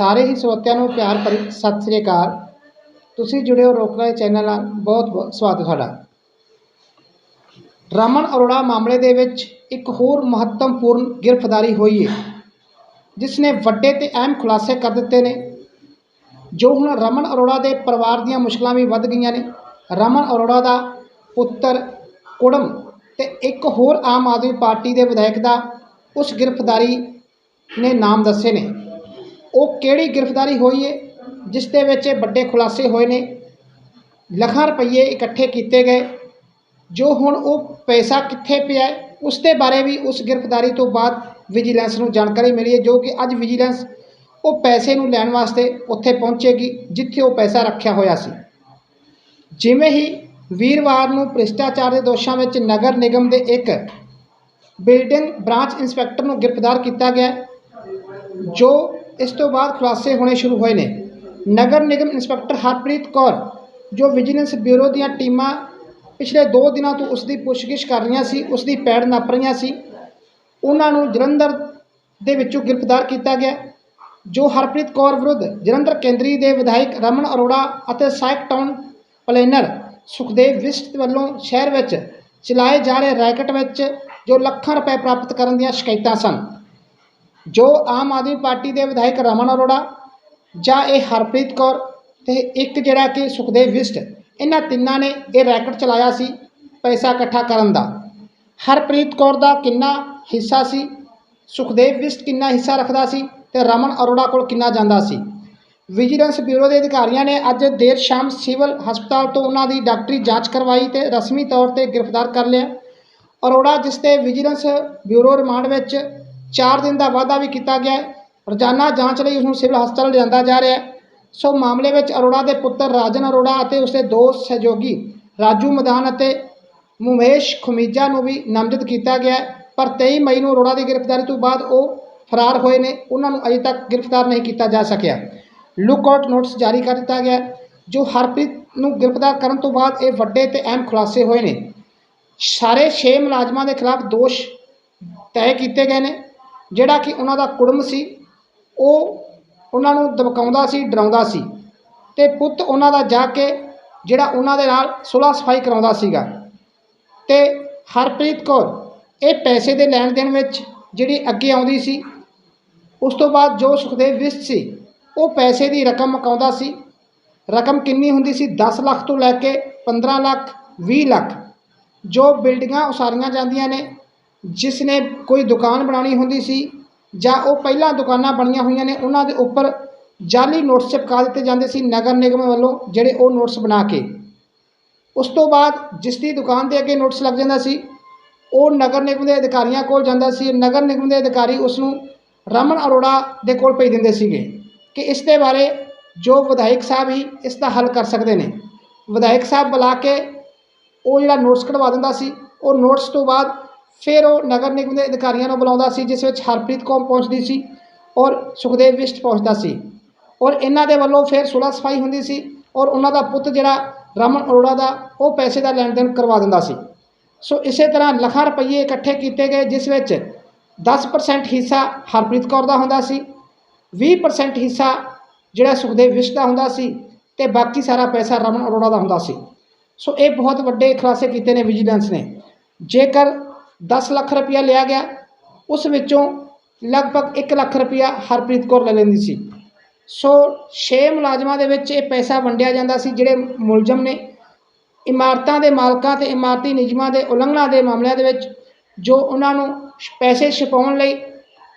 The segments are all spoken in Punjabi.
ਸਾਰੇ ਹੀ ਸਰੋਤਿਆਂ ਨੂੰ ਪਿਆਰ ਭਰੀ ਸਤਿ ਸ੍ਰੀ ਅਕਾਲ। ਤੁਸੀਂ ਜੁੜੇ ਹੋ ਰੋਕਲਾ ਚੈਨਲ ਨਾਲ। ਬਹੁਤ ਬਹੁਤ ਸਵਾਗਤ ਤੁਹਾਡਾ। ਰਮਨ ਅਰੋੜਾ ਮਾਮਲੇ ਦੇ ਵਿੱਚ ਇੱਕ ਹੋਰ ਮਹੱਤਵਪੂਰਨ ਗ੍ਰਿਫਤਾਰੀ ਹੋਈ ਹੈ ਜਿਸ ਨੇ ਵੱਡੇ ਤੇ ਅਹਿਮ ਖੁਲਾਸੇ ਕਰ ਦਿੱਤੇ ਨੇ, ਜੋ ਹੁਣ ਰਮਨ ਅਰੋੜਾ ਦੇ ਪਰਿਵਾਰ ਦੀਆਂ ਮੁਸ਼ਕਲਾਂ ਵੀ ਵੱਧ ਗਈਆਂ ਨੇ। ਰਮਨ ਅਰੋੜਾ ਦਾ ਪੁੱਤਰ ਕੁੜਮ ਤੇ ਇੱਕ ਹੋਰ ਆਮ ਆਦਮੀ ਪਾਰਟੀ ਦੇ ਵਿਧਾਇਕ ਦਾ ਉਸ ਗ੍ਰਿਫਤਾਰੀ ਨੇ ਨਾਮ ਦੱਸੇ ਨੇ। ਉਹ ਕਿਹੜੀ ਗ੍ਰਿਫਤਾਰੀ ਹੋਈ ਹੈ ਜਿਸ ਦੇ ਵਿੱਚ ਵੱਡੇ ਖੁਲਾਸੇ ਹੋਏ ਨੇ ਲੱਖਾਂ ਰੁਪਏ ਇਕੱਠੇ ਕੀਤੇ ਗਏ ਜੋ ਹੁਣ ਉਹ ਪੈਸਾ ਕਿੱਥੇ ਪਿਆ ਹੈ, ਉਸ ਦੇ ਬਾਰੇ ਵੀ ਉਸ ਗ੍ਰਿਫਤਾਰੀ ਤੋਂ ਬਾਅਦ ਵਿਜੀਲੈਂਸ ਨੂੰ ਜਾਣਕਾਰੀ ਮਿਲੀ ਹੈ ਜੋ ਕਿ ਅੱਜ ਵਿਜੀਲੈਂਸ ਉਹ ਪੈਸੇ ਨੂੰ ਲੈਣ ਵਾਸਤੇ ਉੱਥੇ ਪਹੁੰਚੇਗੀ ਜਿੱਥੇ ਉਹ ਪੈਸਾ ਰੱਖਿਆ ਹੋਇਆ ਸੀ। ਜਿਵੇਂ ਹੀ ਵੀਰਵਾਰ ਨੂੰ ਭ੍ਰਿਸ਼ਟਾਚਾਰ ਦੇ ਦੋਸ਼ਾਂ ਵਿੱਚ ਨਗਰ ਨਿਗਮ ਦੇ ਇੱਕ ਬਿਲਡਿੰਗ ਬ੍ਰਾਂਚ ਇੰਸਪੈਕਟਰ ਨੂੰ ਗ੍ਰਿਫਤਾਰ ਕੀਤਾ ਗਿਆ ਜੋ ਇਸ ਤੋਂ ਬਾਅਦ ਖੁਲਾਸੇ ਹੋਣੇ ਸ਼ੁਰੂ ਹੋਏ ਨੇ। ਨਗਰ ਨਿਗਮ ਇੰਸਪੈਕਟਰ ਹਰਪ੍ਰੀਤ ਕੌਰ, ਜੋ ਵਿਜੀਲੈਂਸ ਬਿਊਰੋ ਦੀਆਂ ਟੀਮਾਂ ਪਿਛਲੇ 2 ਦਿਨਾਂ ਤੋਂ ਉਸ ਦੀ ਪੁੱਛਗਿੱਛ ਕਰ ਰਹੀਆਂ ਸੀ ਉਸ ਦੀ ਪੈੜ ਨੱਪ ਰਹੀਆਂ ਸੀ, ਉਹਨਾਂ ਨੂੰ ਜਲੰਧਰ ਦੇ ਵਿੱਚੋਂ ਗ੍ਰਿਫਤਾਰ ਕੀਤਾ ਗਿਆ। ਜੋ ਹਰਪ੍ਰੀਤ ਕੌਰ ਵਿਰੁੱਧ ਜਲੰਧਰ ਕੇਂਦਰੀ ਦੇ ਵਿਧਾਇਕ ਰਮਨ ਅਰੋੜਾ ਅਤੇ ਸਾਇਕ ਟਾਊਨ ਪਲੈਨਰ ਸੁਖਦੇਵ ਵਿਸ਼ਟ ਵੱਲੋਂ ਸ਼ਹਿਰ ਵਿੱਚ ਚਲਾਏ ਜਾ ਰਹੇ ਰੈਕਟ ਵਿੱਚ ਜੋ ਲੱਖਾਂ ਰੁਪਏ ਪ੍ਰਾਪਤ ਕਰਨ ਦੀਆਂ ਸ਼ਿਕਾਇਤਾਂ ਸਨ। ਜੋ ਆਮ ਆਦਮੀ ਪਾਰਟੀ ਦੇ ਵਿਧਾਇਕ ਰਮਨ ਅਰੋੜਾ ਜਾਂ ਇਹ ਹਰਪ੍ਰੀਤ ਕੌਰ ਤੇ ਇੱਕ ਜਿਹੜਾ ਕਿ ਸੁਖਦੇਵ ਵਿਸ਼ਟ, ਇਹਨਾਂ ਤਿੰਨਾਂ ਨੇ ਇਹ ਰੈਕਟ ਚਲਾਇਆ ਸੀ ਪੈਸਾ ਇਕੱਠਾ ਕਰਨ ਦਾ। ਹਰਪ੍ਰੀਤ ਕੌਰ ਦਾ ਕਿੰਨਾ ਹਿੱਸਾ ਸੀ? ਸੁਖਦੇਵ ਵਿਸ਼ਟ ਕਿੰਨਾ ਹਿੱਸਾ ਰੱਖਦਾ ਸੀ? ਤੇ ਰਮਨ ਅਰੋੜਾ ਕੋਲ ਕਿੰਨਾ ਜਾਂਦਾ ਸੀ? ਵਿਜੀਲੈਂਸ ਬਿਊਰੋ ਦੇ ਅਧਿਕਾਰੀਆਂ ਨੇ ਅੱਜ ਦੇਰ ਸ਼ਾਮ ਸਿਵਲ ਹਸਪਤਾਲ ਤੋਂ ਉਹਨਾਂ ਦੀ ਡਾਕਟਰੀ ਜਾਂਚ ਕਰਵਾਈ ਤੇ ਰਸਮੀ ਤੌਰ ਤੇ ਗ੍ਰਿਫਤਾਰ ਕਰ ਲਿਆ। ਅਰੋੜਾ, ਜਿਸ ਤੇ ਵਿਜੀਲੈਂਸ ਬਿਊਰੋ ਰਿਮਾਂਡ ਵਿੱਚ 4 ਦਿਨ ਦਾ ਵਾਅਦਾ ਵੀ ਕੀਤਾ ਗਿਆ ਹੈ। ਰੋਜ਼ਾਨਾ ਜਾਂਚ ਲਈ ਉਸ ਨੂੰ ਸਿਵਲ ਹਸਪਤਾਲ ਲਿਆਂਦਾ ਜਾ ਰਿਹਾ ਹੈ। ਸੋ ਮਾਮਲੇ ਵਿੱਚ ਅਰੋੜਾ ਦੇ ਪੁੱਤਰ ਰਾਜਨ ਅਰੋੜਾ ਅਤੇ ਉਸਦੇ ਦੋ ਸਹਿਯੋਗੀ ਰਾਜੂ ਮਦਾਨ ਅਤੇ ਮੁਮੇਸ਼ ਖੁਮੀਜਾ ਨੂੰ ਵੀ ਨਾਮਜ਼ਦ ਕੀਤਾ ਗਿਆ ਹੈ। ਪਰ 23 ਮਈ ਨੂੰ ਅਰੋੜਾ ਦੀ ਗ੍ਰਿਫਤਾਰੀ ਤੋਂ ਬਾਅਦ ਉਹ ਫਰਾਰ ਹੋਏ ਨੇ। ਉਹਨਾਂ ਨੂੰ ਅਜੇ ਤੱਕ ਗ੍ਰਿਫਤਾਰ ਨਹੀਂ ਕੀਤਾ ਜਾ ਸਕਿਆ। ਲੁੱਕ ਆਊਟ ਨੋਟਿਸ ਜਾਰੀ ਕਰ ਦਿੱਤਾ ਗਿਆ ਜੋ ਹਰਪ੍ਰੀਤ ਨੂੰ ਗ੍ਰਿਫਤਾਰ ਕਰਨ ਤੋਂ ਬਾਅਦ ਇਹ ਵੱਡੇ ਤੇ ਅਹਿਮ ਖੁਲਾਸੇ ਹੋਏ ਨੇ। ਸਾਰੇ 6 ਮੁਲਾਜ਼ਮਾਂ ਦੇ ਖਿਲਾਫ ਦੋਸ਼ ਤੈਅ ਕੀਤੇ ਗਏ ਨੇ। ਜਿਹੜਾ ਕਿ ਉਹਨਾਂ ਦਾ ਕੁੜਮ ਸੀ, ਉਹ ਉਹਨਾਂ ਨੂੰ ਦਬਕਾਉਂਦਾ ਸੀ, ਡਰਾਉਂਦਾ ਸੀ ਤੇ ਪੁੱਤ ਉਹਨਾਂ ਦਾ ਜਾ ਕੇ ਜਿਹੜਾ ਉਹਨਾਂ ਦੇ ਨਾਲ ਸੁਲ੍ਹਾ ਸਫ਼ਾਈ ਕਰਾਉਂਦਾ ਸੀਗਾ ਤੇ ਹਰਪ੍ਰੀਤ ਕੌਰ ਇਹ ਪੈਸੇ ਦੇ ਲੈਣ ਦੇਣ ਵਿੱਚ ਜਿਹੜੀ ਅੱਗੇ ਆਉਂਦੀ ਸੀ, ਉਸ ਤੋਂ ਬਾਅਦ ਜੋ ਸੁਖਦੇਵ ਵਿਸ਼ਟ ਸੀ, ਉਹ ਪੈਸੇ ਦੀ ਰਕਮ ਮਕਾਉਂਦਾ ਸੀ, ਰਕਮ ਕਿੰਨੀ ਹੁੰਦੀ ਸੀ 10 ਲੱਖ ਤੋਂ ਲੈ ਕੇ 15 ਲੱਖ 20 ਲੱਖ, ਜੋ ਬਿਲਡਿੰਗਾਂ ਉਸਾਰੀਆਂ ਜਾਂਦੀਆਂ ਨੇ ਜਿਸ ਨੇ ਕੋਈ ਦੁਕਾਨ ਬਣਾਉਣੀ ਹੁੰਦੀ ਸੀ ਜਾਂ ਉਹ ਪਹਿਲਾਂ ਦੁਕਾਨਾਂ ਬਣੀਆਂ ਹੋਈਆਂ ਨੇ, ਉਹਨਾਂ ਦੇ ਉੱਪਰ ਜਾਲੀ ਨੋਟਸ ਚਿਪਕਾ ਦਿੱਤੇ ਜਾਂਦੇ ਸੀ ਨਗਰ ਨਿਗਮ ਵੱਲੋਂ, ਜਿਹੜੇ ਉਹ ਨੋਟਸ ਬਣਾ ਕੇ। ਉਸ ਤੋਂ ਬਾਅਦ ਜਿਸ ਦੀ ਦੁਕਾਨ ਦੇ ਅੱਗੇ ਨੋਟਿਸ ਲੱਗ ਜਾਂਦਾ ਸੀ, ਉਹ ਨਗਰ ਨਿਗਮ ਦੇ ਅਧਿਕਾਰੀਆਂ ਕੋਲ ਜਾਂਦਾ ਸੀ। ਨਗਰ ਨਿਗਮ ਦੇ ਅਧਿਕਾਰੀ ਉਸ ਨੂੰ ਰਮਨ ਅਰੋੜਾ ਦੇ ਕੋਲ ਭੇਜ ਦਿੰਦੇ ਸੀਗੇ ਕਿ ਇਸ ਦੇ ਬਾਰੇ ਜੋ ਵਿਧਾਇਕ ਸਾਹਿਬ ਹੀ ਇਸ ਦਾ ਹੱਲ ਕਰ ਸਕਦੇ ਨੇ। ਵਿਧਾਇਕ ਸਾਹਿਬ ਬੁਲਾ ਕੇ ਉਹ ਜਿਹੜਾ ਨੋਟਿਸ ਕਢਵਾ ਦਿੰਦਾ ਸੀ, ਉਹ ਨੋਟਿਸ ਤੋਂ ਬਾਅਦ ਫਿਰ ਉਹ ਨਗਰ ਨਿਗਮ ਦੇ ਅਧਿਕਾਰੀਆਂ ਨੂੰ ਬੁਲਾਉਂਦਾ ਸੀ, ਜਿਸ ਵਿੱਚ ਹਰਪ੍ਰੀਤ ਕੌਰ ਪਹੁੰਚਦੀ ਸੀ ਔਰ ਸੁਖਦੇਵ ਵਿਸ਼ਟ ਪਹੁੰਚਦਾ ਸੀ। ਔਰ ਇਹਨਾਂ ਦੇ ਵੱਲੋਂ ਫਿਰ ਸੁਲ੍ਹਾ ਸਫ਼ਾਈ ਹੁੰਦੀ ਸੀ ਔਰ ਉਹਨਾਂ ਦਾ ਪੁੱਤ ਜਿਹੜਾ ਰਮਨ ਅਰੋੜਾ ਦਾ, ਉਹ ਪੈਸੇ ਦਾ ਲੈਣ ਦੇਣ ਕਰਵਾ ਦਿੰਦਾ ਸੀ। ਸੋ ਇਸੇ ਤਰ੍ਹਾਂ ਲੱਖਾਂ ਰੁਪਏ ਇਕੱਠੇ ਕੀਤੇ ਗਏ, ਜਿਸ ਵਿੱਚ 10% ਹਿੱਸਾ ਹਰਪ੍ਰੀਤ ਕੌਰ ਦਾ ਹੁੰਦਾ ਸੀ 20% ਹਿੱਸਾ ਜਿਹੜਾ ਸੁਖਦੇਵ ਵਿਸ਼ਟ ਦਾ ਹੁੰਦਾ ਸੀ ਤੇ ਬਾਕੀ ਸਾਰਾ ਪੈਸਾ ਰਮਨ ਅਰੋੜਾ ਦਾ ਹੁੰਦਾ ਸੀ। ਸੋ ਇਹ ਬਹੁਤ ਵੱਡੇ ਖੁਲਾਸੇ ਕੀਤੇ ਨੇ ਵਿਜੀਲੈਂਸ ਨੇ। ਜੇਕਰ 10 ਲੱਖ ਰੁਪਇਆ ਲਿਆ ਗਿਆ। ਉਸ ਵਿੱਚੋਂ ਲਗਭਗ 1 ਲੱਖ ਰੁਪਇਆ ਹਰਪ੍ਰੀਤ ਕੌਰ ਲੈ ਲੈਂਦੀ ਸੀ। ਸੋ 6 ਮੁਲਾਜ਼ਮਾਂ ਦੇ ਵਿੱਚ ਇਹ ਪੈਸਾ ਵੰਡਿਆ ਜਾਂਦਾ ਸੀ, ਜਿਹੜੇ ਮੁਲਜ਼ਮ ਨੇ। ਇਮਾਰਤਾਂ ਦੇ ਮਾਲਕਾਂ ਤੇ ਇਮਾਰਤੀ ਨਿਯਮਾਂ ਦੇ ਉਲੰਘਣਾ ਦੇ ਮਾਮਲਿਆਂ ਦੇ ਵਿੱਚ ਜੋ ਉਹਨਾਂ ਨੂੰ ਪੈਸੇ ਛਪਾਉਣ ਲਈ,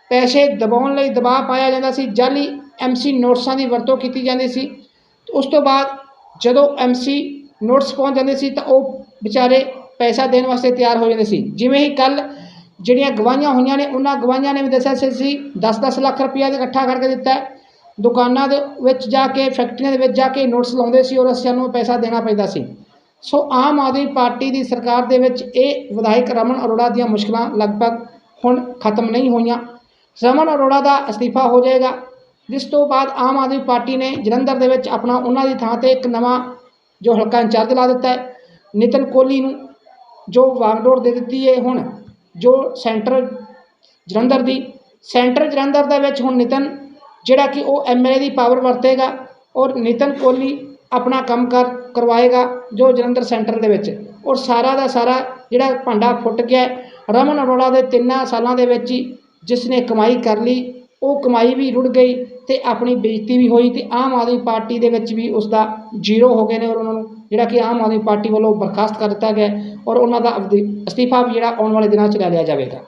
ਪੈਸੇ ਦਬਾਉਣ ਲਈ ਦਬਾਅ ਪਾਇਆ ਜਾਂਦਾ ਸੀ, ਜਾਲੀ ਐਮਸੀ ਨੋਟਸਾਂ ਦੀ ਵਰਤੋਂ ਕੀਤੀ ਜਾਂਦੀ ਸੀ। ਉਸ ਤੋਂ ਬਾਅਦ ਜਦੋਂ ਐਮਸੀ ਨੋਟਸ ਪਹੁੰਚ ਜਾਂਦੇ ਸੀ ਤਾਂ ਉਹ ਵਿਚਾਰੇ ਪੈਸਾ ਦੇਣ ਵਾਸਤੇ ਤਿਆਰ ਹੋ ਜਾਂਦੇ ਸੀ। ਜਿਵੇਂ ਹੀ ਕੱਲ ਜਿਹੜੀਆਂ ਗਵਾਹੀਆਂ ਹੋਈਆਂ ਨੇ, ਉਹਨਾਂ ਗਵਾਹੀਆਂ ਨੇ ਵੀ ਦੱਸਿਆ ਸੀ ਅਸੀਂ 10-10 ਲੱਖ ਰੁਪਇਆ ਇਕੱਠਾ ਕਰਕੇ ਦਿੱਤਾ। ਦੁਕਾਨਾਂ ਦੇ ਵਿੱਚ ਜਾ ਕੇ, ਫੈਕਟਰੀਆਂ ਦੇ ਵਿੱਚ ਜਾ ਕੇ ਨੋਟਸ ਲਾਉਂਦੇ ਸੀ ਔਰ ਅਸੀਂ ਨੂੰ ਪੈਸਾ ਦੇਣਾ ਪੈਂਦਾ ਸੀ। ਸੋ ਆਮ ਆਦਮੀ ਪਾਰਟੀ ਦੀ ਸਰਕਾਰ ਦੇ ਵਿੱਚ ਇਹ ਵਿਧਾਇਕ ਰਮਨ ਅਰੋੜਾ ਦੀਆਂ ਮੁਸ਼ਕਲਾਂ ਲਗਭਗ ਹੁਣ ਖਤਮ ਨਹੀਂ ਹੋਈਆਂ। ਰਮਨ ਅਰੋੜਾ ਦਾ ਅਸਤੀਫਾ ਹੋ ਜਾਏਗਾ। ਜਿਸ ਤੋਂ ਬਾਅਦ ਆਮ ਆਦਮੀ ਪਾਰਟੀ ਨੇ ਜਲੰਧਰ ਦੇ ਵਿੱਚ ਆਪਣਾ ਉਹਨਾਂ ਦੀ ਥਾਂ ਤੇ ਇੱਕ ਨਵਾਂ ਜੋ ਹਲਕਾ ਇੰਚਾਰਜ ਲਾ ਦਿੱਤਾ ਹੈ, ਨਿਤਨ ਕੋਹਲੀ ਨੂੰ। ਜੋ ਵਾਗਡੋਰ ਦੇ ਦਿੱਤੀ ਹੈ ਹੁਣ, ਜੋ ਸੈਂਟਰ ਜਲੰਧਰ ਦੀ, ਸੈਂਟਰ ਜਲੰਧਰ ਦੇ ਵਿੱਚ ਹੁਣ ਨਿਤਨ, ਜਿਹੜਾ ਕਿ ਉਹ ਐਮਐਲਏ ਦੀ ਪਾਵਰ ਵਰਤੇਗਾ ਔਰ ਨਿਤਨ ਕੋਹਲੀ ਆਪਣਾ ਕੰਮ ਕਰ, ਕਰਵਾਏਗਾ ਜੋ ਜਲੰਧਰ ਸੈਂਟਰ ਦੇ ਵਿੱਚ। ਔਰ ਸਾਰਾ ਦਾ ਸਾਰਾ ਜਿਹੜਾ ਭਾਂਡਾ ਫੁੱਟ ਗਿਆ ਰਮਨ ਅਰੋੜਾ ਦੇ ਤਿੰਨਾਂ ਸਾਲਾਂ ਦੇ ਵਿੱਚ ਹੀ ਜਿਸ ਨੇ ਕਮਾਈ ਕਰ ਲਈ, ਉਹ ਕਮਾਈ ਵੀ ਰੁੜ ਗਈ ਤੇ ਆਪਣੀ ਬੇਇੱਜ਼ਤੀ ਵੀ ਹੋਈ ਤੇ ਆਮ ਆਦਮੀ ਪਾਰਟੀ ਦੇ ਵਿੱਚ ਵੀ ਉਸ ਦਾ ਜ਼ੀਰੋ ਹੋ ਗਏ ਨੇ ਔਰ ਉਹਨਾਂ ਨੂੰ ਜਿਹੜਾ ਕਿ ਆਮ ਆਦਮੀ ਪਾਰਟੀ ਵੱਲੋਂ ਬਰਖਾਸਤ ਕਰ ਦਿੱਤਾ ਗਿਆ ਔਰ ਉਹਨਾਂ ਦਾ ਅਵਧੀ- ਅਸਤੀਫਾ ਵੀ ਜਿਹੜਾ ਆਉਣ ਵਾਲੇ ਦਿਨਾਂ 'ਚ ਲੈ ਲਿਆ ਜਾਵੇਗਾ।